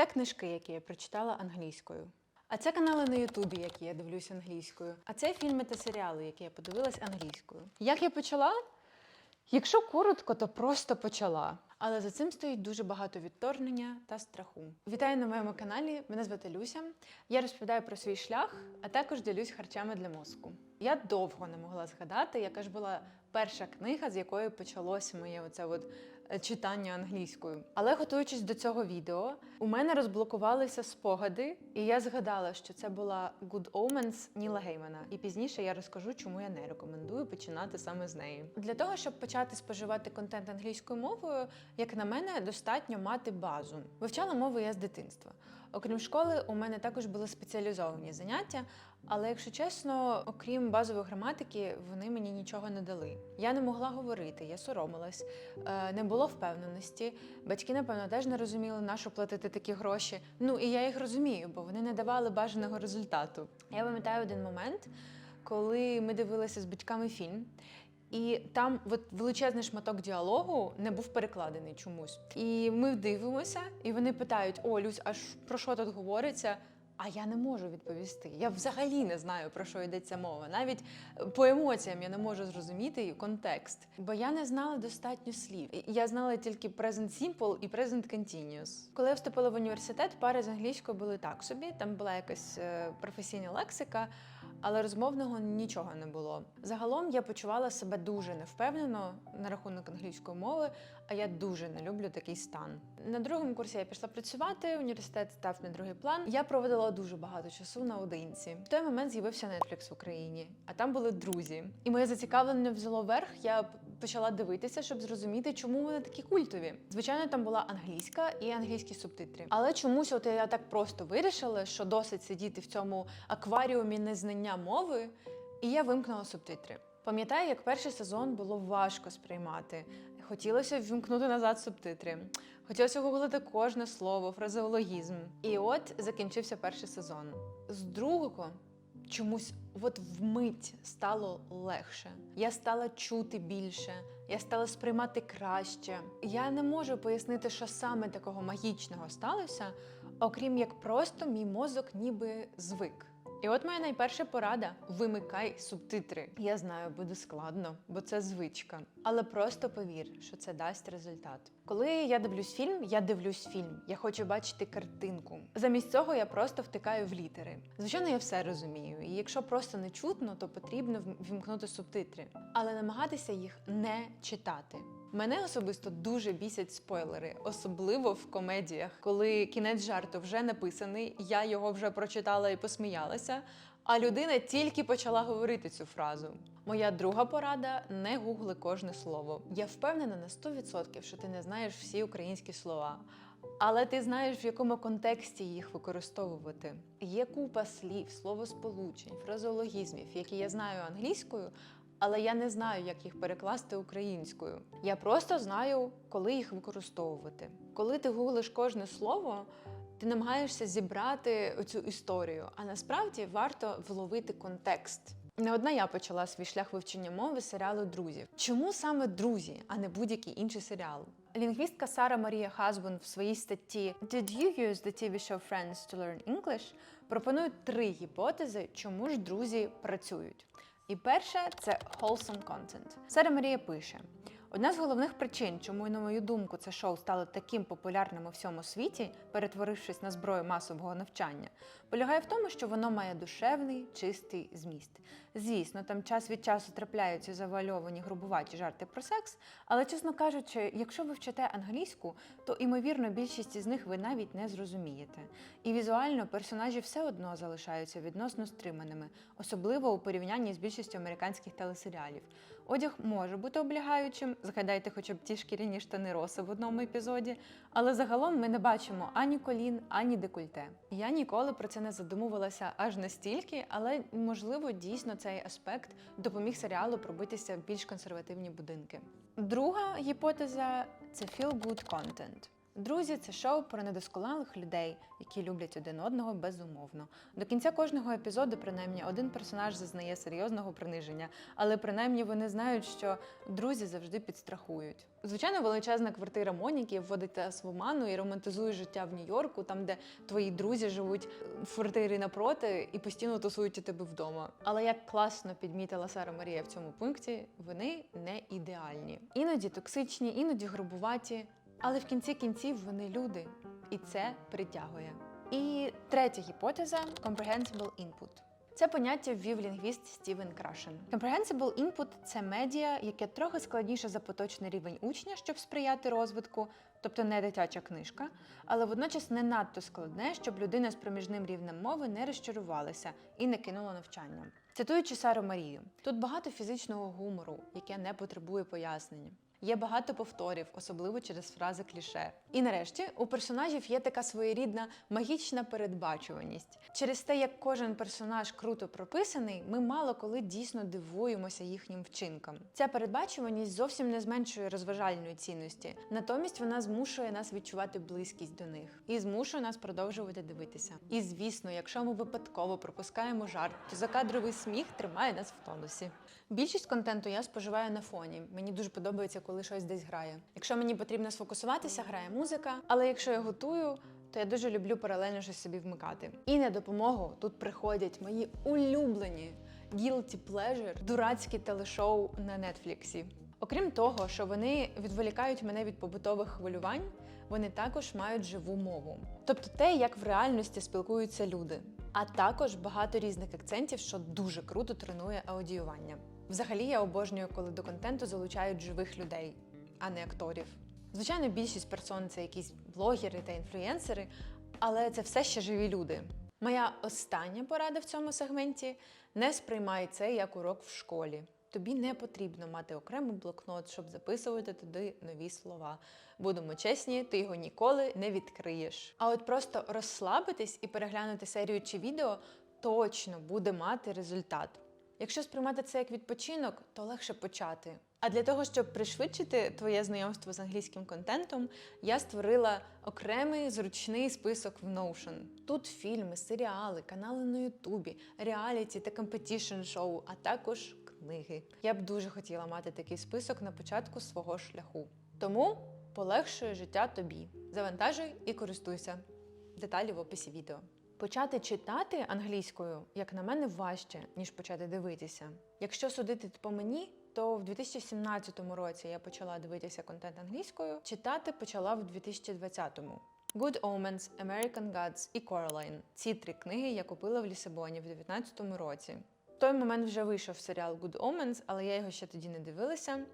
Це книжки, які я прочитала англійською. А це канали на Ютубі, які я дивлюсь англійською. А це фільми та серіали, які я подивилась англійською. Як я почала? Якщо коротко, то просто почала. Але за цим стоїть дуже багато відторгнення та страху. Вітаю на моєму каналі. Мене звати Люся. Я розповідаю про свій шлях, а також ділюсь харчами для мозку. Я довго не могла згадати, яка ж була перша книга, з якої почалося моє оце от е, читання англійською. Але готуючись до цього відео, у мене розблокувалися спогади, і я згадала, що це була Good Omens Ніла Геймана. І пізніше я розкажу, чому я не рекомендую починати саме з неї. Для того, щоб почати споживати контент англійською мовою, як на мене, достатньо мати базу. Вивчала мову я з дитинства. Окрім школи, у мене також були спеціалізовані заняття, але якщо чесно, окрім базової граматики, вони мені нічого не дали. Я не могла говорити, я соромилась, е, не було впевненості. Батьки, напевно, теж не розуміли, на що платити такі гроші. Ну і я їх розумію, бо вони не давали бажаного результату. Я пам'ятаю один момент, коли ми дивилися з батьками фільм. І там от величезний шматок діалогу не був перекладений чомусь. І ми дивимося, і вони питають: О, Люсь, а про що тут говориться? А я не можу відповісти. Я взагалі не знаю, про що йдеться мова. Навіть по емоціям я не можу зрозуміти контекст, бо я не знала достатньо слів. Я знала тільки present simple і present continuous. Коли я вступила в університет, пари з англійською були так собі. Там була якась е, професійна лексика, але розмовного нічого не було. Загалом я почувала себе дуже невпевнено на рахунок англійської мови, а я дуже не люблю такий стан. На другому курсі я пішла працювати, університет став на другий план. Я проводила дуже багато часу наодинці. В той момент з'явився Netflix в Україні, а там були друзі. І моє зацікавлення взяло верх. Я почала дивитися, щоб зрозуміти, чому вони такі культові. Звичайно, там була англійська і англійські субтитри. Але чомусь, от я так просто вирішила, що досить сидіти в цьому акваріумі незнання мови, і я вимкнула субтитри. Пам'ятаю, як перший сезон було важко сприймати. Хотілося ввімкнути назад субтитри. Хотілося гуглити кожне слово, фразеологізм. І от закінчився перший сезон. З другого чомусь от вмить стало легше. Я стала чути більше, я стала сприймати краще. Я не можу пояснити, що саме такого магічного сталося, окрім як просто мій мозок ніби звик. І от моя найперша порада: вимикай субтитри. Я знаю, буде складно, бо це звичка. Але просто повір, що це дасть результат. Коли я дивлюсь фільм, я дивлюсь фільм. Я хочу бачити картинку. Замість цього я просто втикаю в літери. Звичайно, я все розумію. І якщо просто не чутно, то потрібно вімкнути субтитри, але намагатися їх не читати. Мене особисто дуже бісять спойлери, особливо в комедіях, коли кінець жарту вже написаний, я його вже прочитала і посміялася. А людина тільки почала говорити цю фразу. Моя друга порада не гугли кожне слово. Я впевнена на 100%, що ти не знаєш всі українські слова. Але ти знаєш, в якому контексті їх використовувати. Є купа слів, словосполучень, фразеологізмів, які я знаю англійською, але я не знаю, як їх перекласти українською. Я просто знаю, коли їх використовувати. Коли ти гуглиш кожне слово, ти намагаєшся зібрати цю історію, а насправді варто вловити контекст. Не одна я почала свій шлях вивчення мови серіалу Друзів. Чому саме друзі, а не будь-який інший серіал? Лінгвістка Сара Марія Хазбун в своїй статті Did you use the TV show Friends to learn English? пропонує три гіпотези, чому ж друзі працюють. І перше це wholesome content. Сара Марія пише: одна з головних причин, чому, на мою думку, це шоу стало таким популярним у всьому світі, перетворившись на зброю масового навчання, полягає в тому, що воно має душевний, чистий зміст. Звісно, там час від часу трапляються завальовані грубуваті жарти про секс, але, чесно кажучи, якщо ви вчите англійську, то ймовірно більшість із них ви навіть не зрозумієте. І візуально персонажі все одно залишаються відносно стриманими, особливо у порівнянні з більшістю американських телесеріалів. Одяг може бути облягаючим, згадайте хоча б ті шкіряні штани роси в одному епізоді, але загалом ми не бачимо ані колін, ані декольте. Я ніколи про це не задумувалася аж настільки, але можливо дійсно цей аспект допоміг серіалу пробитися в більш консервативні будинки. Друга гіпотеза це feel-good content. Друзі, це шоу про недосконалих людей, які люблять один одного безумовно. До кінця кожного епізоду, принаймні, один персонаж зазнає серйозного приниження, але принаймні вони знають, що друзі завжди підстрахують. Звичайно, величезна квартира Моніки вводить нас в оману і романтизує життя в Нью-Йорку, там, де твої друзі живуть в квартирі напроти і постійно тусують у тебе вдома. Але як класно підмітила Сара Марія в цьому пункті, вони не ідеальні. Іноді токсичні, іноді грубуваті, але в кінці кінців вони люди, і це притягує. І третя гіпотеза comprehensible input. Це поняття ввів лінгвіст Стівен Крашен. Comprehensible input – це медіа, яке трохи складніше за поточний рівень учня, щоб сприяти розвитку, тобто не дитяча книжка, але водночас не надто складне, щоб людина з проміжним рівнем мови не розчарувалася і не кинула навчання. Цитуючи Сару Марію, тут багато фізичного гумору, яке не потребує пояснення. Є багато повторів, особливо через фрази кліше. І нарешті у персонажів є така своєрідна магічна передбачуваність. Через те, як кожен персонаж круто прописаний, ми мало коли дійсно дивуємося їхнім вчинкам. Ця передбачуваність зовсім не зменшує розважальної цінності, натомість вона змушує нас відчувати близькість до них і змушує нас продовжувати дивитися. І звісно, якщо ми випадково пропускаємо жарт, то закадровий сміх тримає нас в тонусі. Більшість контенту я споживаю на фоні. Мені дуже подобається, коли щось десь грає. Якщо мені потрібно сфокусуватися, грає музика. Але якщо я готую, то я дуже люблю паралельно щось собі вмикати. І на допомогу тут приходять мої улюблені guilty pleasure, дурацькі телешоу на нетфліксі. Окрім того, що вони відволікають мене від побутових хвилювань, вони також мають живу мову, тобто те, як в реальності спілкуються люди. А також багато різних акцентів, що дуже круто тренує аудіювання. Взагалі я обожнюю, коли до контенту залучають живих людей, а не акторів. Звичайно, більшість персон це якісь блогери та інфлюєнсери, але це все ще живі люди. Моя остання порада в цьому сегменті не сприймай це як урок в школі. Тобі не потрібно мати окремий блокнот, щоб записувати туди нові слова. Будемо чесні, ти його ніколи не відкриєш. А от просто розслабитись і переглянути серію чи відео точно буде мати результат. Якщо сприймати це як відпочинок, то легше почати. А для того, щоб пришвидшити твоє знайомство з англійським контентом, я створила окремий зручний список в Notion. Тут фільми, серіали, канали на Ютубі, реаліті та компетішн шоу, а також книги. Я б дуже хотіла мати такий список на початку свого шляху. Тому полегшує життя тобі. Завантажуй і користуйся. Деталі в описі відео. Почати читати англійською, як на мене, важче, ніж почати дивитися. Якщо судити по мені, то в 2017 році я почала дивитися контент англійською, читати почала в 2020-му. Good Omens, American Gods і Coraline. Ці три книги я купила в Лісабоні в 2019 році. В той момент вже вийшов серіал Good Omens, але я його ще тоді не дивилася.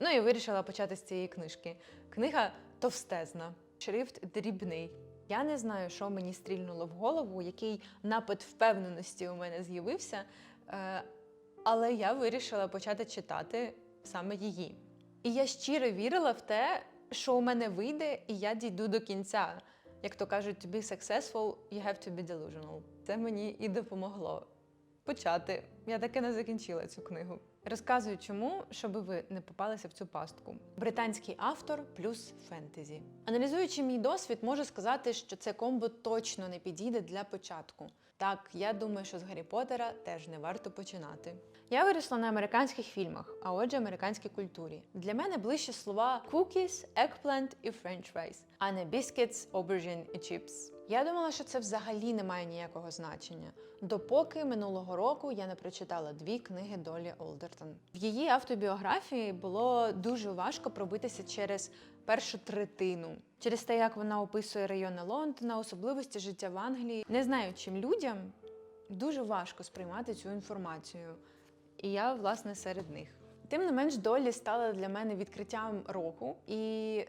Ну і вирішила почати з цієї книжки. Книга товстезна, шрифт дрібний. Я не знаю, що мені стрільнуло в голову, який напад впевненості у мене з'явився, е, але я вирішила почати читати саме її. І я щиро вірила в те, що у мене вийде, і я дійду до кінця. Як то кажуть, to be successful, you have to be delusional. Це мені і допомогло почати. Я таки не закінчила цю книгу. Розказую, чому, щоб ви не попалися в цю пастку. Британський автор плюс фентезі. Аналізуючи мій досвід, можу сказати, що це комбо точно не підійде для початку. Так, я думаю, що з Гаррі Поттера теж не варто починати. Я виросла на американських фільмах, а отже, американській культурі. Для мене ближче слова cookies, eggplant і french fries, а не biscuits, aubergine і chips. Я думала, що це взагалі не має ніякого значення, допоки минулого року я не прочитала дві книги Долі Олдертон. В її автобіографії було дуже важко пробитися через першу третину, через те, як вона описує райони Лондона, особливості життя в Англії. Не знаю, чим людям дуже важко сприймати цю інформацію. І я, власне, серед них. Тим не менш, Долі стала для мене відкриттям року, і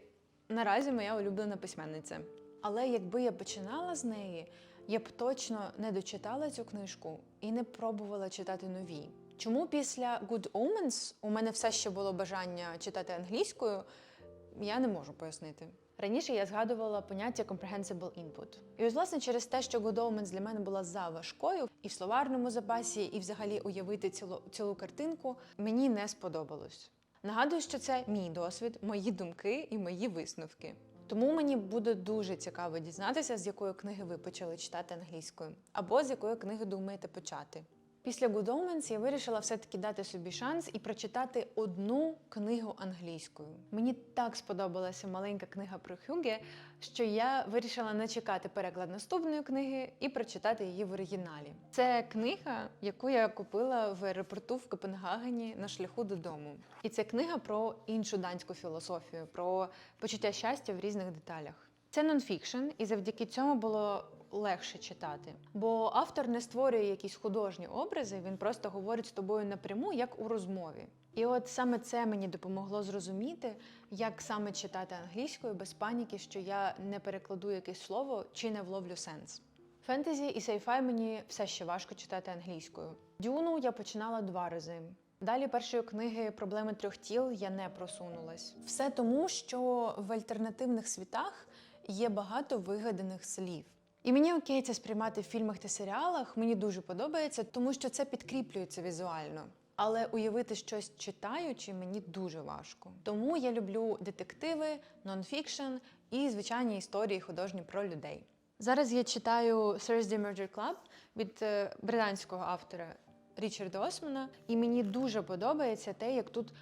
наразі моя улюблена письменниця. Але якби я починала з неї, я б точно не дочитала цю книжку і не пробувала читати нові. Чому після Good Omens у мене все ще було бажання читати англійською, я не можу пояснити. Раніше я згадувала поняття comprehensible input. І ось, власне, через те, що Good Omens для мене була за важкою і в словарному запасі, і взагалі уявити цілу, цілу картинку, мені не сподобалось. Нагадую, що це мій досвід, мої думки і мої висновки. Тому мені буде дуже цікаво дізнатися, з якої книги ви почали читати англійською, або з якої книги думаєте почати. Після Good Omens я вирішила все-таки дати собі шанс і прочитати одну книгу англійською. Мені так сподобалася маленька книга про Хюге, що я вирішила не чекати переклад наступної книги і прочитати її в оригіналі. Це книга, яку я купила в аеропорту в Копенгагені на шляху додому. І це книга про іншу данську філософію, про почуття щастя в різних деталях. Це нонфікшн, і завдяки цьому було легше читати. Бо автор не створює якісь художні образи, він просто говорить з тобою напряму, як у розмові. І от саме це мені допомогло зрозуміти, як саме читати англійською без паніки, що я не перекладу якесь слово чи не вловлю сенс. Фентезі і сайфай мені все ще важко читати англійською. Дюну я починала два рази. Далі першої книги Проблеми трьох тіл я не просунулась. Все тому, що в альтернативних світах є багато вигаданих слів. І мені окей це сприймати в фільмах та серіалах. Мені дуже подобається, тому що це підкріплюється візуально. Але уявити щось читаючи мені дуже важко. Тому я люблю детективи, нонфікшн і звичайні історії художні про людей. Зараз я читаю Thursday Murder Club від е, британського автора Річарда Османа, і мені дуже подобається те, як тут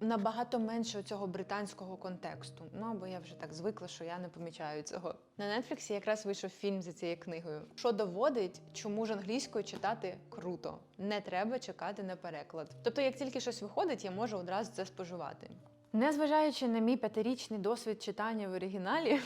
набагато менше цього британського контексту. Ну або я вже так звикла, що я не помічаю цього. На Нетфліксі якраз вийшов фільм за цією книгою, що доводить, чому ж англійською читати круто. Не треба чекати на переклад. Тобто, як тільки щось виходить, я можу одразу це споживати. Незважаючи на мій п'ятирічний досвід читання в оригіналі,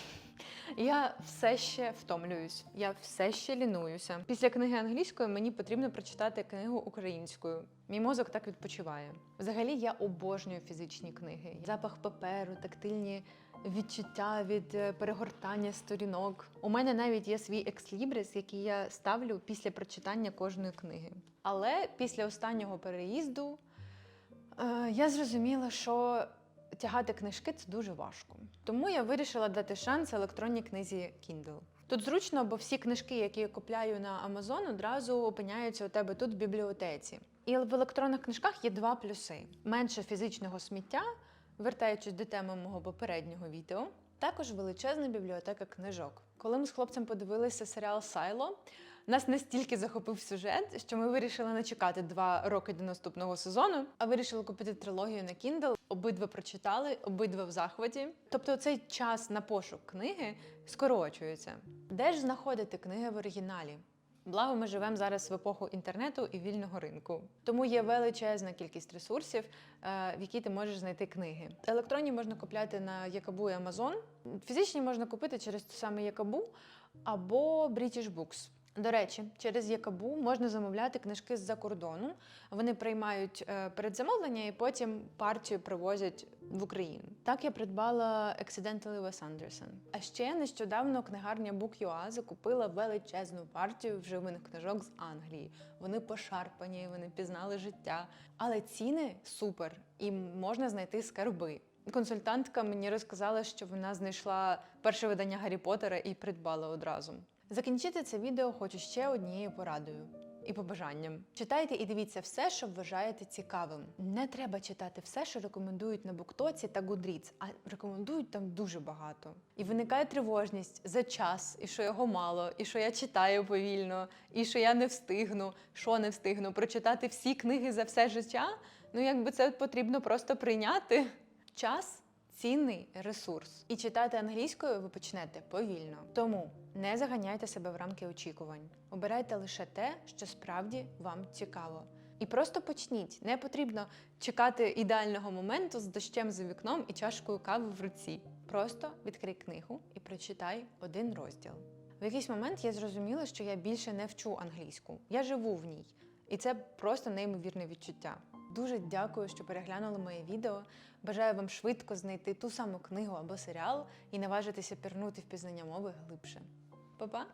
я все ще втомлююсь, я все ще лінуюся. Після книги англійської мені потрібно прочитати книгу українською. Мій мозок так відпочиває. Взагалі, я обожнюю фізичні книги. Запах паперу, тактильні відчуття від е, перегортання сторінок. У мене навіть є свій екслібрис, який я ставлю після прочитання кожної книги. Але після останнього переїзду е, я зрозуміла, що тягати книжки це дуже важко. Тому я вирішила дати шанс електронній книзі Kindle. Тут зручно, бо всі книжки, які я купляю на Amazon, одразу опиняються у тебе тут в бібліотеці. І в електронних книжках є два плюси: менше фізичного сміття, вертаючись до теми мого попереднього відео. Також величезна бібліотека книжок. Коли ми з хлопцем подивилися серіал Сайло, нас настільки захопив сюжет, що ми вирішили не чекати два роки до наступного сезону, а вирішили купити трилогію на Kindle. Обидва прочитали, обидва в захваті. Тобто цей час на пошук книги скорочується. Де ж знаходити книги в оригіналі? Благо, ми живемо зараз в епоху інтернету і вільного ринку. Тому є величезна кількість ресурсів, е, в які ти можеш знайти книги. Електронні можна купляти на Якабу і Amazon. Фізичні можна купити через ту саме Якабу або British Books. До речі, через Якабу можна замовляти книжки з-за кордону. Вони приймають е, передзамовлення і потім партію привозять в Україну. Так я придбала Accidentally Wes Anderson. А ще нещодавно книгарня Book.ua закупила величезну партію вживаних книжок з Англії. Вони пошарпані, вони пізнали життя. Але ціни супер, і можна знайти скарби. Консультантка мені розказала, що вона знайшла перше видання Гаррі Поттера і придбала одразу. Закінчити це відео хочу ще однією порадою і побажанням. Читайте і дивіться все, що вважаєте цікавим. Не треба читати все, що рекомендують на Буктоці та Goodreads, а рекомендують там дуже багато. І виникає тривожність за час, і що його мало, і що я читаю повільно, і що я не встигну, що не встигну прочитати всі книги за все життя. Ну якби це потрібно просто прийняти. Час цінний ресурс. І читати англійською ви почнете повільно. Тому не заганяйте себе в рамки очікувань. Обирайте лише те, що справді вам цікаво. І просто почніть. Не потрібно чекати ідеального моменту з дощем за вікном і чашкою кави в руці. Просто відкрий книгу і прочитай один розділ. В якийсь момент я зрозуміла, що я більше не вчу англійську. Я живу в ній. І це просто неймовірне відчуття. Дуже дякую, що переглянули моє відео. Бажаю вам швидко знайти ту саму книгу або серіал і наважитися пірнути в пізнання мови глибше. Па-па!